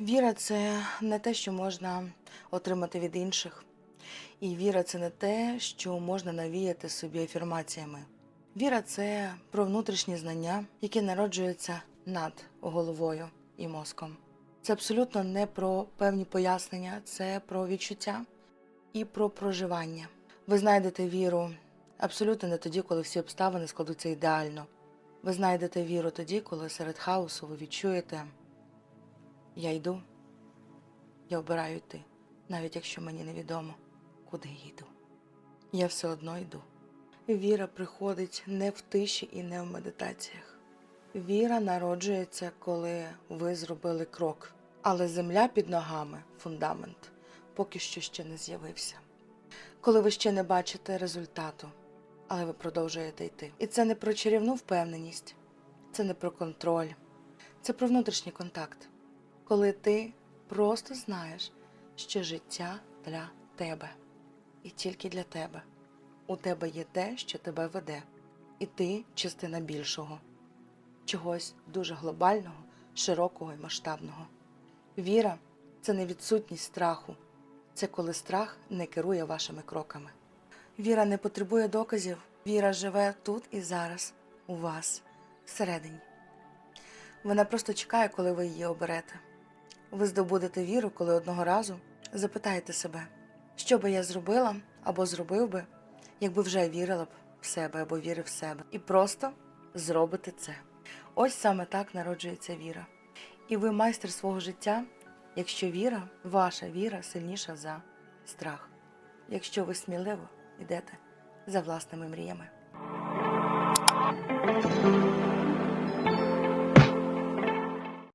Віра це не те, що можна отримати від інших. І віра це не те, що можна навіяти собі афірмаціями. Віра це про внутрішні знання, які народжуються над головою і мозком. Це абсолютно не про певні пояснення, це про відчуття і про проживання. Ви знайдете віру абсолютно не тоді, коли всі обставини складуться ідеально. Ви знайдете віру тоді, коли серед хаосу ви відчуєте. Я йду, я обираю йти, навіть якщо мені невідомо, куди йду. Я все одно йду. Віра приходить не в тиші і не в медитаціях. Віра народжується, коли ви зробили крок, але земля під ногами, фундамент, поки що ще не з'явився. Коли ви ще не бачите результату, але ви продовжуєте йти. І це не про чарівну впевненість, це не про контроль, це про внутрішній контакт коли ти просто знаєш, що життя для тебе і тільки для тебе. У тебе є те, що тебе веде, і ти частина більшого, чогось дуже глобального, широкого і масштабного. Віра це не відсутність страху, це коли страх не керує вашими кроками. Віра не потребує доказів, віра живе тут і зараз, у вас, всередині. Вона просто чекає, коли ви її оберете. Ви здобудете віру, коли одного разу запитаєте себе, що би я зробила або зробив би, якби вже вірила б в себе або вірив в себе. І просто зробите це. Ось саме так народжується віра. І ви майстер свого життя, якщо віра, ваша віра сильніша за страх, якщо ви сміливо йдете за власними мріями.